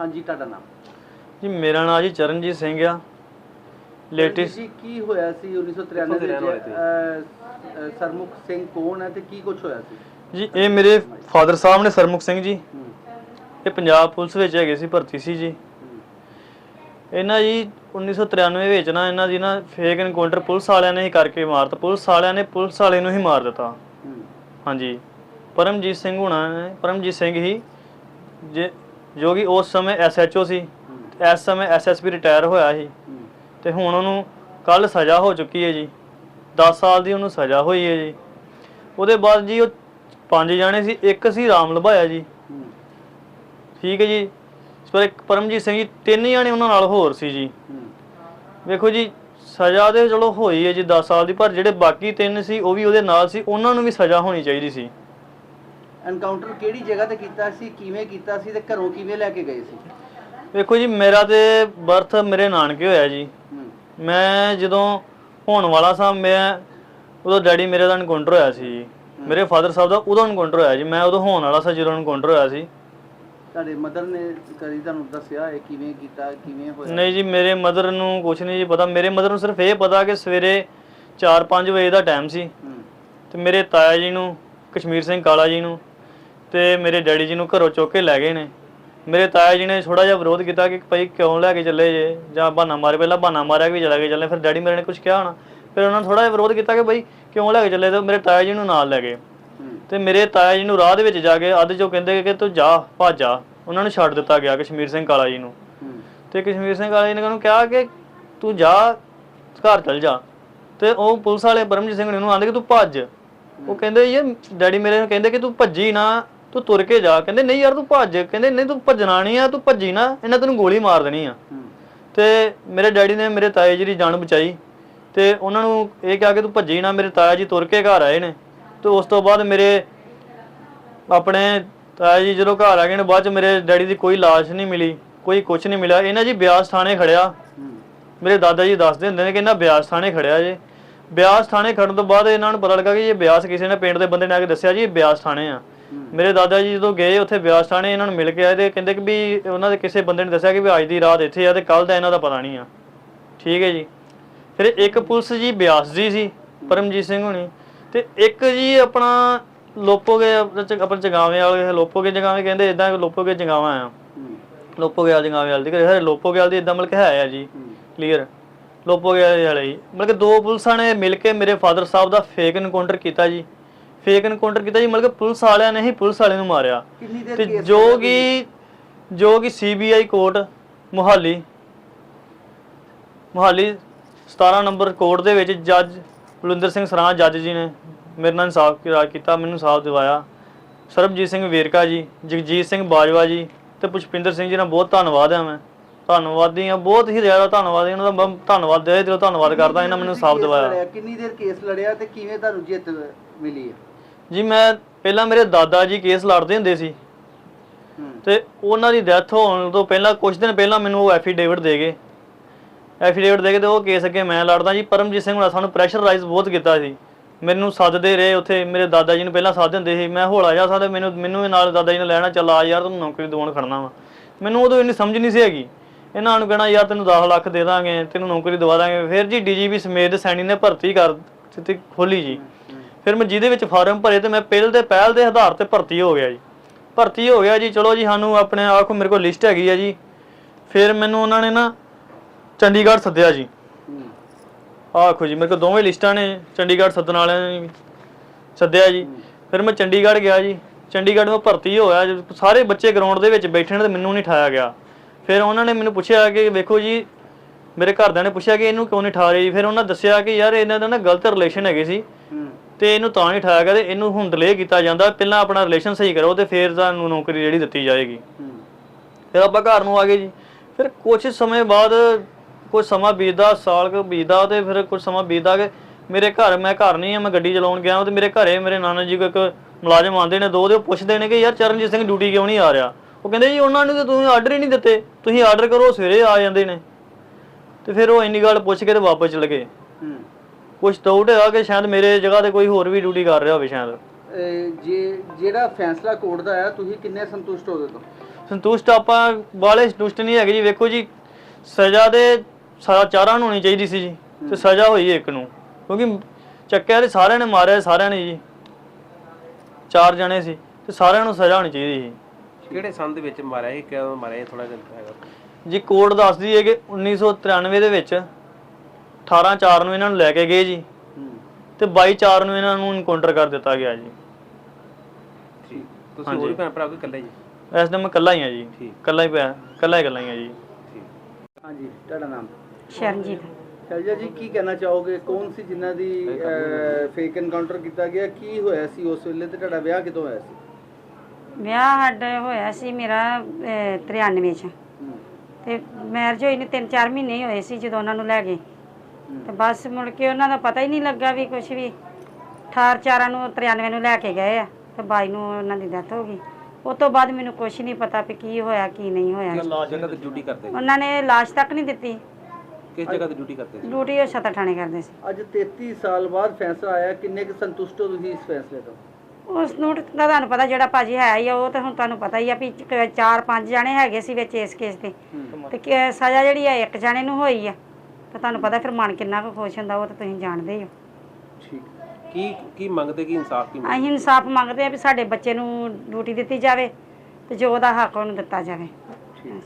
ਹਾਂਜੀ ਤੁਹਾਡਾ ਨਾਮ? ਜੀ ਮੇਰਾ ਨਾਮ ਜੀ ਚਰਨਜੀਤ ਸਿੰਘ ਆ। ਲੇਟੈਸਟ ਜੀ ਕੀ ਹੋਇਆ ਸੀ 1993 ਦੇ ਵਿੱਚ? ਅਹ, ਅਹ, ਸਰਮੁਖ ਸਿੰਘ ਕੌਣ ਹੈ ਤੇ ਕੀ ਕੁਝ ਹੋਇਆ ਸੀ? ਜੀ ਇਹ ਮੇਰੇ ਫਾਦਰ ਸਾਹਿਬ ਨੇ ਸਰਮੁਖ ਸਿੰਘ ਜੀ। ਹੂੰ। ਇਹ ਪੰਜਾਬ ਪੁਲਿਸ ਵਿੱਚ ਹੈਗੇ ਸੀ ਭਰਤੀ ਸੀ ਜੀ। ਹੂੰ, ਇਹਨਾਂ ਜੀ 1993 ਵਿੱਚ ਨਾ ਇਹਨਾਂ ਦੀ ਨਾ ਫੇਕ ਐਨਕਾਊਂਟਰ ਪੁਲਿਸ ਵਾਲਿਆਂ ਨੇ ਹੀ ਕਰਕੇ ਮਾਰਤਾ ਪੁਲਿਸ ਵਾਲਿਆਂ ਨੇ ਪੁਲਿਸ ਵਾਲੇ ਨੂੰ ਹੀ ਮਾਰ ਦਿੱਤਾ। ਹੂੰ। ਹਾਂਜੀ। ਪਰਮਜੀਤ ਸਿੰਘ ਹੁਣਾਂ ਨੇ ਪਰਮਜੀਤ ਸਿੰਘ ਹੀ ਜੇ ਜੋ ਕਿ ਉਸ ਸਮੇਂ ਐਸਐਚਓ ਸੀ। ਇਸ ਸਮੇਂ ਐਸਐਸਪੀ ਰਿਟਾਇਰ ਹੋਇਆ ਸੀ। ਤੇ ਹੁਣ ਉਹਨੂੰ ਕੱਲ ਸਜ਼ਾ ਹੋ ਚੁੱਕੀ ਹੈ ਜੀ। 10 ਸਾਲ ਦੀ ਉਹਨੂੰ ਸਜ਼ਾ ਹੋਈ ਹੈ ਜੀ। ਉਹਦੇ ਬਾਅਦ ਜੀ ਉਹ ਪੰਜ ਜਾਣੇ ਸੀ ਇੱਕ ਸੀ ਰਾਮ ਲਭਾਇਆ ਜੀ। ਠੀਕ ਹੈ ਜੀ। ਪਰ ਇੱਕ ਪਰਮਜੀਤ ਸਿੰਘ ਜੀ ਤਿੰਨ ਜਾਣੇ ਉਹਨਾਂ ਨਾਲ ਹੋਰ ਸੀ ਜੀ। ਵੇਖੋ ਜੀ ਸਜ਼ਾ ਦੇ ਚਲੋ ਹੋਈ ਹੈ ਜੀ 10 ਸਾਲ ਦੀ ਪਰ ਜਿਹੜੇ ਬਾਕੀ ਤਿੰਨ ਸੀ ਉਹ ਵੀ ਉਹਦੇ ਨਾਲ ਸੀ। ਉਹਨਾਂ ਨੂੰ ਵੀ ਸਜ਼ਾ ਹੋਣੀ ਚਾਹੀਦੀ ਸੀ। ਐਨਕਾਊਂਟਰ ਕਿਹੜੀ ਜਗ੍ਹਾ ਤੇ ਕੀਤਾ ਸੀ ਕਿਵੇਂ ਕੀਤਾ ਸੀ ਤੇ ਘਰੋਂ ਕਿਵੇਂ ਲੈ ਕੇ ਗਏ ਸੀ? ਵੇਖੋ ਜੀ ਮੇਰਾ ਤੇ ਬਰਥ ਮੇਰੇ ਨਾਨਕੇ ਹੋਇਆ ਜੀ। ਹੂੰ। ਮੈਂ ਜਦੋਂ ਹੋਣ ਵਾਲਾ ਸਾਂ ਮੈਂ ਉਦੋਂ ਡੈਡੀ ਮੇਰੇ ਦਾ ਐਨਕਾਊਂਟਰ ਹੋਇਆ ਸੀ ਜੀ। ਮੇਰੇ ਫਾਦਰ ਸਾਹਿਬ ਦਾ ਉਦੋਂ ਐਨਕਾਊਂਟਰ ਹੋਇਆ ਜੀ। ਮੈਂ ਉਦੋਂ ਹੋਣ ਵਾਲਾ ਸਾਂ ਜਦੋਂ ਐਨਕਾਊਂਟਰ ਹੋਇਆ ਸੀ। ਤੁਹਾਡੇ ਮਦਰ ਨੇ ਕਦੀ ਤੁਹਾਨੂੰ ਦੱਸਿਆ ਇਹ ਕਿਵੇਂ ਕੀਤਾ ਕਿਵੇਂ ਹੋਇਆ? ਨਹੀਂ ਜੀ ਮੇਰੇ ਮਦਰ ਨੂੰ ਕੁਝ ਨਹੀਂ ਜੀ ਪਤਾ। ਮੇਰੇ ਮਦਰ ਨੂੰ ਸਿਰਫ ਇਹ ਪਤਾ ਕਿ ਸਵੇਰੇ 4-5 ਵਜੇ ਦਾ ਟਾਈਮ ਸੀ। ਹੂੰ। ਤੇ ਮੇਰੇ ਤਾਇਆ ਜੀ ਨੂੰ ਕਸ਼ਮੀਰ ਸਿੰਘ ਕਾਲਾ ਜੀ ਨੂੰ ਤੇ ਮੇਰੇ ਡੈਡੀ ਜੀ ਨੂੰ ਘਰੋਂ ਚੁੱਕ ਕੇ ਲੈ ਗਏ ਨੇ। ਮੇਰੇ ਤਾਇਆ ਜੀ ਨੇ ਥੋੜਾ ਜਿਹਾ ਵਿਰੋਧ ਕੀਤਾ ਕਿ ਭਾਈ ਕਿਉਂ ਲੈ ਕੇ ਚੱਲੇ ਜੇ? ਜਾਂ ਬਹਾਨਾ ਮਾਰੇ ਪਹਿਲਾਂ ਬਹਾਨਾ ਮਾਰਿਆ ਕਿ ਚਲਾ ਕੇ ਚੱਲੇ। ਫਿਰ ਡੈਡੀ ਮੇਰੇ ਨੇ ਕੁਝ ਕਿਹਾ ਹੋਣਾ। ਫਿਰ ਉਹਨਾਂ ਨੇ ਥੋੜਾ ਜਿਹਾ ਵਿਰੋਧ ਕੀਤਾ ਕਿ ਭਾਈ ਕਿਉਂ ਲੈ ਕੇ ਚੱਲੇ? ਤੇ ਮੇਰੇ ਤਾਇਆ ਜੀ ਨੂੰ ਨਾਲ ਲੈ ਗਏ। ਤੇ ਮੇਰੇ ਤਾਇਆ ਜੀ ਨੂੰ ਰਾਹ ਦੇ ਵਿੱਚ ਜਾ ਕੇ ਅੱਧ ਚੋਂ ਕਹਿੰਦੇ ਕਿ ਤੂੰ ਜਾ ਭੱਜ ਜਾ ਉਹਨਾਂ ਨੂੰ ਛੱਡ ਦਿੱਤਾ ਗਿਆ ਕਸ਼ਮੀਰ ਸਿੰਘ ਕਾਲਾ ਜੀ ਨੂੰ। ਤੇ ਕਸ਼ਮੀਰ ਸਿੰਘ ਕਾਲਾ ਜੀ ਨੇ ਉਹਨੂੰ ਕਿਹਾ ਕਿ ਤੂੰ ਜਾ ਘਰ ਚਲ ਜਾ। ਤੇ ਉਹ ਪੁਲਿਸ ਵਾਲੇ ਪਰਮਜੀਤ ਸਿੰਘ ਨੇ ਉਹਨੂੰ ਆਂਦੇ ਕਿ ਤੂੰ ਭੱਜ। ਉਹ ਕਹਿੰਦੇ ਇਹ ਡੈਡੀ ਮੇਰੇ ਨੂੰ ਕਹਿੰਦੇ ਕਿ ਤੂੰ ਭੱਜੀ ਨਾ। ਤੂੰ ਤੁਰ ਕੇ ਜਾ ਕਹਿੰਦੇ ਨਹੀਂ ਯਾਰ ਤੂੰ ਭੱਜ ਕਹਿੰਦੇ ਨਹੀਂ ਤੂੰ ਭੱਜਣਾ ਨਹੀਂ ਆ ਤੂੰ ਭੱਜੀ ਨਾ ਇਹਨਾਂ ਤੈਨੂੰ ਗੋਲੀ ਮਾਰ ਦੇਣੀ ਆ। ਤੇ ਮੇਰੇ ਡੈਡੀ ਨੇ ਮੇਰੇ ਤਾਏ ਜੀ ਦੀ ਜਾਨ ਬਚਾਈ ਤੇ ਉਹਨਾਂ ਨੂੰ ਇਹ ਕਿਹਾ ਕਿ ਤੂੰ ਭੱਜੀ ਨਾ ਮੇਰੇ ਤਾਇਆ ਜੀ ਤੁਰ ਕੇ ਘਰ ਆਏ ਨੇ ਤੇ ਉਸ ਤੋਂ ਬਾਅਦ ਮੇਰੇ ਆਪਣੇ ਤਾਇਆ ਜੀ ਜਦੋਂ ਘਰ ਆ ਗਏ ਨੇ ਬਾਅਦ ਚ ਮੇਰੇ ਡੈਡੀ ਦੀ ਕੋਈ ਲਾਸ਼ ਨਹੀਂ ਮਿਲੀ ਕੋਈ ਕੁਝ ਨਹੀਂ ਮਿਲਿਆ ਇਹਨਾਂ ਜੀ ਬਿਆਸ ਥਾਣੇ ਖੜਿਆ। ਮੇਰੇ ਦਾਦਾ ਜੀ ਦੱਸਦੇ ਹੁੰਦੇ ਨੇ ਕਿ ਇਹਨਾਂ ਬਿਆਸ ਥਾਣੇ ਖੜਿਆ ਜੇ। ਬਿਆਸ ਥਾਣੇ ਖੜਨ ਤੋਂ ਬਾਅਦ ਇਹਨਾਂ ਨੂੰ ਪਤਾ ਲੱਗਾ ਕਿ ਇਹ ਬਿਆਸ ਕਿਸੇ ਨੇ ਪਿੰਡ ਦੇ ਬੰਦੇ ਨੇ ਆ ਕੇ ਦੱਸਿਆ ਜੀ ਇਹ ਬਿਆਸ ਥਾਣੇ ਆ। ਮੇਰੇ ਦਾਦਾ ਜੀ ਜਦੋਂ ਗਏ ਉੱਥੇ ਬਿਆਸ ਥਾਣੇ, ਇਹਨਾਂ ਨੂੰ ਮਿਲ ਕੇ ਆਏ ਤੇ ਕਹਿੰਦੇ ਕਿ ਵੀ ਉਹਨਾਂ ਦੇ ਕਿਸੇ ਬੰਦੇ ਨੇ ਦੱਸਿਆ ਕਿ ਵੀ ਅੱਜ ਦੀ ਰਾਤ ਇੱਥੇ ਆ ਤੇ ਕੱਲ ਦਾ ਇਹਨਾਂ ਦਾ ਪਤਾ ਨਹੀਂ ਆ। ਠੀਕ ਹੈ ਜੀ। ਫਿਰ ਇੱਕ ਪੁਲਿਸ ਜੀ ਬਿਆਸ ਜੀ ਸੀ, ਪਰਮਜੀਤ ਸਿੰਘ ਹੁਣੀ ਤੇ ਇੱਕ ਜੀ ਆਪਣਾ ਲੋਪੋਗੇ ਆਪਣਾ ਜਗਾਵੇਂ ਵਾਲੇ ਲੋਪੋਗੇ ਜਗਾਵੇਂ ਕਹਿੰਦੇ ਇਦਾਂ ਲੋਪੋਗੇ ਜਗਾਵਾਂ ਆ। ਹੂੰ ਲੋਪੋਗੇ ਵਾਲੇ ਜਗਾਵੇਂ ਵਾਲੇ ਦੀ ਘਰੇ ਲੋਪੋਗੇ ਵਾਲੇ ਦੀ ਇਦਾਂ ਮਤਲਬ ਕਿ ਹੈ ਆ ਜੀ ਕਲੀਅਰ ਲੋਪੋਗੇ ਵਾਲੇ ਮਤਲਬ ਕਿ ਦੋ ਪੁਲਿਸਾਂ ਨੇ ਮਿਲ ਕੇ ਮੇਰੇ ਫਾਦਰ ਸਾਹਿਬ ਦਾ ਫੇਕ ਐਨਕਾਊਂਟਰ ਕੀਤਾ ਜੀ। ਫੇਕ ਐਨਕਾਊਂਟਰ ਕੀਤਾ ਜੀ ਮਤਲਬ ਕਿ ਪੁਲਿਸ ਵਾਲਿਆਂ ਨੇ ਹੀ ਪੁਲਿਸ ਵਾਲੇ ਨੂੰ ਮਾਰਿਆ। ਕਿੰਨੀ ਦੇਰ ਤੇ ਕੇਸ ਜੋ ਚੱਲਿਆ ਕਿ ਜੋ? ਕਿ CBI court Mohali Mohali 17 number court ਦੇ ਵਿੱਚ ਜੱਜ ਬਲਵਿੰਦਰ ਸਿੰਘ ਸਰਾਂ ਜੱਜ ਜੀ ਨੇ ਮੇਰੇ ਨਾਲ ਇਨਸਾਫ ਕੀਤਾ ਕੀਤਾ ਮੈਨੂੰ ਇਨਸਾਫ ਦਿਵਾਇਆ। ਸਰਬਜੀਤ ਸਿੰਘ ਵੇਰਕਾ ਜੀ ਜਗਜੀਤ ਸਿੰਘ ਬਾਜਵਾ ਜੀ ਤੇ ਪੁਸ਼ਪਿੰਦਰ ਸਿੰਘ ਜੀ ਦਾ ਬਹੁਤ ਧੰਨਵਾਦ ਹੈ ਮੈਂ। ਧੰਨਵਾਦੀ ਹਾਂ ਬਹੁਤ ਹੀ ਜ਼ਿਆਦਾ ਧੰਨਵਾਦੀ ਉਹਨਾਂ ਦਾ ਮੈਂ ਧੰਨਵਾਦ ਦੇ ਦਿਲੋਂ ਧੰਨਵਾਦ ਕਰਦਾ ਇਹਨਾਂ ਮੈਨੂੰ ਇਨਸਾਫ ਕੇਸ ਦਿਵਾਇਆ। ਲੜਿਆ? ਕਿੰਨੀ ਦੇਰ ਕੇਸ ਲੜਿਆ ਤੇ ਕਿਵੇਂ ਤੁਹਾਨੂੰ ਜਿੱਤ ਮਿਲੀ ਹੈ? ਜੀ ਮੈਂ ਪਹਿਲਾਂ ਮੇਰੇ ਦਾਦਾ ਜੀ ਕੇਸ ਲੜਦੇ ਹੁੰਦੇ ਸੀ। ਤੇ ਉਹਨਾਂ ਦੀ ਡੈਥ ਹੋਣ ਤੋਂ ਪਹਿਲਾਂ ਕੁਝ ਦਿਨ ਪਹਿਲਾਂ ਮੈਨੂੰ ਉਹ ਐਫੀਡੇਵਿਟ ਦੇ ਗਏ। ਐਫੀਡੇਵਿਟ ਦੇ ਕੇ ਤੇ ਉਹ ਕੇਸ ਅੱਗੇ ਮੈਂ ਲੜਦਾ ਜੀ। ਪਰਮਜੀਤ ਸਿੰਘ ਹੁਣਾਂ ਸਾਨੂੰ ਪ੍ਰੈਸ਼ਰਾਈਜ਼ ਬਹੁਤ ਕੀਤਾ ਸੀ। ਮੈਨੂੰ ਸੱਦਦੇ ਰਹੇ ਉੱਥੇ ਮੇਰੇ ਦਾਦਾ ਜੀ ਨੂੰ ਪਹਿਲਾਂ ਸੱਦ ਦਿੰਦੇ ਸੀ। ਮੈਂ ਹੋਲਾ ਜਾ ਸਕਦਾ ਮੈਨੂੰ ਮੈਨੂੰ ਨਾਲ ਦਾਦਾ ਜੀ ਨੇ ਲੈਣਾ ਚੱਲ ਆ ਯਾਰ ਤੈਨੂੰ ਨੌਕਰੀ ਦਿਵਾਉਣ ਖੜਨਾ ਵਾ। ਮੈਨੂੰ ਉਦੋਂ ਇੰਨੀ ਸਮਝ ਨਹੀਂ ਸੀ ਹੈਗੀ। ਇਹਨਾਂ ਨੂੰ ਕਹਿਣਾ ਯਾਰ ਤੈਨੂੰ 10 ਲੱਖ ਦੇ ਦਾਂਗੇ ਤੈਨੂੰ ਨੌਕਰੀ ਦਵਾ ਦਾਂਗੇ। ਫਿਰ ਜੀ ਡੀਜੀਪੀ ਸਮੇਤ ਸੈਣੀ ਨੇ ਭਰਤੀ ਕਰ ਦਿੱਤੀ ਖੋਲੀ ਜੀ। ਫਿਰ ਮੈਂ ਜਿਹਦੇ ਵਿੱਚ ਫਾਰਮ ਭਰੇ ਤੇ ਮੈਂ ਪਹਿਲ ਦੇ ਪਹਿਲ ਦੇ ਆਧਾਰ ਤੇ ਭਰਤੀ ਹੋ ਗਿਆ ਜੀ। ਭਰਤੀ ਹੋ ਗਿਆ ਜੀ, ਚਲੋ ਜੀ, ਸਾਨੂੰ ਆਪਣੇ ਆਖੋ ਮੇਰੇ ਕੋਲ ਲਿਸਟ ਹੈਗੀ ਆ ਜੀ। ਫਿਰ ਮੈਨੂੰ ਉਹਨਾਂ ਨੇ ਨਾ ਚੰਡੀਗੜ੍ਹ ਸੱਦਿਆ ਜੀ। ਆਖੋ ਜੀ, ਮੇਰੇ ਕੋਲ ਦੋਵੇਂ ਲਿਸਟਾਂ ਨੇ, ਚੰਡੀਗੜ੍ਹ ਸੱਦਣ ਵਾਲਿਆਂ ਨੇ ਵੀ ਸੱਦਿਆ ਜੀ। ਫਿਰ ਮੈਂ ਚੰਡੀਗੜ੍ਹ ਗਿਆ ਜੀ। ਚੰਡੀਗੜ੍ਹ ਮੈਂ ਭਰਤੀ ਹੋਇਆ, ਸਾਰੇ ਬੱਚੇ ਗਰਾਊਂਡ ਦੇ ਵਿੱਚ ਬੈਠੇ ਨੇ ਤੇ ਮੈਨੂੰ ਨਹੀਂ ਠਾਇਆ ਗਿਆ। ਫਿਰ ਉਹਨਾਂ ਨੇ ਮੈਨੂੰ ਪੁੱਛਿਆ ਕਿ ਵੇਖੋ ਜੀ, ਮੇਰੇ ਘਰਦਿਆਂ ਨੇ ਪੁੱਛਿਆ ਕਿ ਇਹਨੂੰ ਕਿਉਂ ਨਹੀਂ ਠਾ ਰਹੇ ਜੀ? ਫਿਰ ਉਹਨਾਂ ਦੱਸਿਆ ਕਿ ਯਾਰ ਇਹਨਾਂ ਦਾ ਨਾ ਗਲਤ ਰਿਲੇਸ਼ਨ ਹੈਗੇ ਸੀ। ਤੇ ਇਹਨੂੰ ਤਾਂ ਨਹੀਂ ਠਾਇਆ ਗਿਆ ਤੇ ਇਹਨੂੰ ਹੁਣ ਡਿਲੇ ਕੀਤਾ ਜਾਂਦਾ। ਪਹਿਲਾਂ ਆਪਣਾ ਰਿਲੇਸ਼ਨ ਸਹੀ ਕਰੋ ਤੇ ਫਿਰ ਤੁਹਾਨੂੰ ਨੌਕਰੀ ਜਿਹੜੀ ਦਿੱਤੀ ਜਾਏਗੀ। ਫਿਰ ਆਪਾਂ ਘਰ ਨੂੰ ਆ ਗਏ ਜੀ। ਫਿਰ ਕੁਝ ਸਮੇਂ ਬਾਅਦ ਕੁਝ ਸਮਾਂ ਬੀਤਦਾ, ਸਾਲ ਕੁ ਬੀਤਦਾ ਤੇ ਫਿਰ ਕੁਝ ਸਮਾਂ ਬੀਤਦਾ ਕਿ ਮੇਰੇ ਘਰ ਮੈਂ ਘਰ ਨਹੀਂ ਆ, ਮੈਂ ਗੱਡੀ ਚਲਾਉਣ ਗਿਆ ਤੇ ਮੇਰੇ ਘਰੇ ਮੇਰੇ ਨਾਨਾ ਜੀ ਕੋ ਇੱਕ ਮੁਲਾਜ਼ਮ ਆਉਂਦੇ ਨੇ, ਦੋ ਦੇ ਉਹ ਪੁੱਛਦੇ ਨੇ ਕਿ ਯਾਰ ਚਰਨਜੀਤ ਸਿੰਘ ਡਿਊਟੀ ਕਿਉਂ ਨਹੀਂ ਆ ਰਿਹਾ? ਉਹ ਕਹਿੰਦੇ ਜੀ ਉਹਨਾਂ ਨੂੰ ਤੇ ਤੁਸੀਂ ਆਰਡਰ ਹੀ ਨਹੀਂ ਦਿੱਤੇ। ਤੁਸੀਂ ਆਰਡਰ ਕਰੋ, ਸਵੇਰੇ ਆ ਜਾਂਦੇ ਨੇ। ਤੇ ਫਿਰ ਉਹ ਇੰਨੀ ਗੱਲ ਪੁੱਛ ਕੇ ਤੇ ਵਾਪਸ ਚਲੇ ਗਏ। ਕੁਝ ਡਾਊਟ ਹੈਗਾ ਕਿ ਸ਼ਾਇਦ ਮੇਰੇ ਜਗ੍ਹਾ ਤੇ ਕੋਈ ਹੋਰ ਵੀ ਡਿਊਟੀ ਕਰ ਰਿਹਾ ਹੋਵੇ ਸ਼ਾਇਦ। ਇਹ ਜੇ ਜਿਹੜਾ ਫੈਸਲਾ ਕੋਰਟ ਦਾ ਆਇਆ ਤੁਸੀਂ ਕਿੰਨੇ ਸੰਤੁਸ਼ਟ ਹੋ ਤੋਂ? ਸੰਤੁਸ਼ਟ ਆਪਾਂ ਬਾਲੇ ਸੰਤੁਸ਼ਟ ਨਹੀਂ ਹੈਗੇ ਜੀ। ਵੇਖੋ ਜੀ ਸਜ਼ਾ ਦੇ ਸਜ਼ਾ ਚਾਰਾਂ ਨੂੰ ਹੋਣੀ ਚਾਹੀਦੀ ਸੀ ਜੀ। ਤੇ ਸਜ਼ਾ ਹੋਈ ਇੱਕ ਨੂੰ। ਕਿਉਂਕਿ ਚੱਕਿਆ ਤੇ ਸਾਰਿਆਂ ਨੇ ਮਾਰਿਆ ਸਾਰਿਆਂ ਨੇ ਜੀ। ਚਾਰ ਜਣੇ ਸੀ। ਤੇ ਸਾਰਿਆਂ ਨੂੰ ਸਜ਼ਾ ਹੋਣੀ ਚਾਹੀਦੀ ਸੀ। ਕਿਹੜੇ ਸੰਨ ਦੇ ਵਿੱਚ ਮਾਰਿਆ ਇਹ ਕਿਉਂ ਮਾਰਿਆ ਥੋੜਾ ਜਿਹਾ ਹੈਗਾ। ਜੀ ਕੋਡ ਦੱਸਦੀ ਹੈ ਕਿ 1993 ਦੇ ਵਿੱਚ 18 4 ਨੂੰ ਇਹਨਾਂ ਨੂੰ ਲੈ ਕੇ ਗਏ ਜੀ। ਤੇ 22 4 ਨੂੰ ਇਹਨਾਂ ਨੂੰ ਇਨਕਾਊਂਟਰ ਕਰ ਦਿੱਤਾ ਗਿਆ ਜੀ। ਠੀਕ। ਤੁਸੀਂ ਹੋਰ ਵੀ ਭੈਣ ਭਰਾ ਕੋਈ ਇਕੱਲੇ ਜੀ? ਇਸ ਟਾਈਮ ਮੈਂ ਇਕੱਲਾ ਹੀ ਆ ਜੀ। ਠੀਕ। ਇਕੱਲਾ ਹੀ ਪਿਆ ਇਕੱਲਾ ਹੀ ਇਕੱਲਾ ਹੀ ਆ ਜੀ। ਹਾਂਜੀ ਤੁਹਾਡਾ ਨਾਮ? ਸ਼ਰਨਜੀਤ। ਸ਼ੈਲਜਾ ਜੀ ਕੀ ਕਹਿਣਾ ਚਾਹੋਗੇ? ਕੌਣ ਸੀ ਜਿਨ੍ਹਾਂ ਦੀ ਫੇਕ ਐਨਕਾਊਂਟਰ ਕੀਤਾ ਗਿਆ? ਕੀ ਹੋਇਆ ਸੀ ਉਸ ਵੇਲੇ ਤੇ? ਤੁਹਾਡਾ ਵਿਆਹ ਕਿਦੋਂ ਹੋਇਆ ਸੀ? ਵਿਆਹ ਸਾਡਾ ਹੋਇਆ ਸੀ ਮੇਰਾ ਅਹ, 93 ਚ। ਤੇ ਮੈਰਿਜ ਹੋਈ ਨੇ 3-4 ਮਹੀਨੇ ਹੀ ਹੋਏ ਸੀ ਜਦੋਂ ਉਹਨਾਂ ਨੂੰ ਲੈ ਗਏ। ਤੇ ਬਸ ਮੁੜ ਕੇ ਉਹਨਾਂ ਦਾ ਪਤਾ ਹੀ ਨਹੀਂ ਲੱਗਾ ਵੀ ਕੁਝ ਵੀ। 18 ਚਾਰਾਂ ਨੂੰ 93 ਨੂੰ ਲੈ ਕੇ ਗਏ ਆ ਤੇ 22 ਨੂੰ ਉਹਨਾਂ ਦੀ ਡੈਥ ਹੋ ਗਈ। ਉਸ ਤੋਂ ਬਾਅਦ ਮੈਨੂੰ ਕੁਝ ਨਹੀਂ ਪਤਾ ਵੀ ਕੀ ਹੋਇਆ ਕੀ ਨਹੀਂ ਹੋਇਆ। ਕਿਸ ਜਗ੍ਹਾ ਤੇ ਡਿਊਟੀ ਕਰਦੇ ਜੀ? ਉਹਨਾਂ ਨੇ ਲਾਸ਼ ਤੱਕ ਨਹੀਂ ਦਿੱਤੀ। ਕਿਸ ਜਗ੍ਹਾ ਤੇ ਡਿਊਟੀ ਕਰਦੇ ਸੀ? ਡਿਊਟੀ ਉਹ ਛਤਰ ਥਾਣੇ ਕਰਦੇ ਸੀ। ਅੱਜ 33 ਸਾਲ ਬਾਅਦ ਫੈਸਲਾ ਆਇਆ ਕਿੰਨੇ ਕੁ ਸੰਤੁਸ਼ਟ ਹੋ ਤੁਸੀਂ ਇਸ ਫੈਸਲੇ ਤੋਂ? ਉਸ ਨੂੰ ਤਾਂ ਤੁਹਾਨੂੰ ਪਤਾ ਜਿਹੜਾ ਭਾਜੀ ਹੈ ਹੀ ਆ ਉਹ ਤਾਂ ਹੁਣ ਤੁਹਾਨੂੰ ਪਤਾ ਹੀ ਆ ਵੀ ਚ- ਚਾਰ ਪੰਜ ਜਣੇ ਹੈਗੇ ਸੀ ਵਿੱਚ ਇਸ ਕੇਸ ਦੇ ਤੇ ਕਿ ਸਜ਼ਾ ਜਿਹੜੀ ਆ ਇੱਕ ਜਣੇ ਨੂੰ ਹੋਈ ਆ। ਤਾਂ ਤੁਹਾਨੂੰ ਪਤਾ ਫਿਰ ਮਨ ਕਿੰਨਾ ਕੁ ਖੁਸ਼ ਹੁੰਦਾ ਉਹ ਤਾਂ ਤੁਸੀਂ ਜਾਣਦੇ ਹੀ ਹੋ। ਠੀਕ। ਕੀ ਕੀ ਮੰਗਦੇ ਕੀ ਇਨਸਾਫ ਕੀ ਮੰਗਦੇ? ਅਸੀਂ ਇਨਸਾਫ ਮੰਗਦੇ ਆ ਵੀ ਸਾਡੇ ਬੱਚੇ ਨੂੰ ਡਿਊਟੀ ਦਿੱਤੀ ਜਾਵੇ ਤੇ ਜੋ ਉਹਦਾ ਹੱਕ ਉਹਨੂੰ ਦਿੱਤਾ ਜਾਵੇ। ਠੀਕ।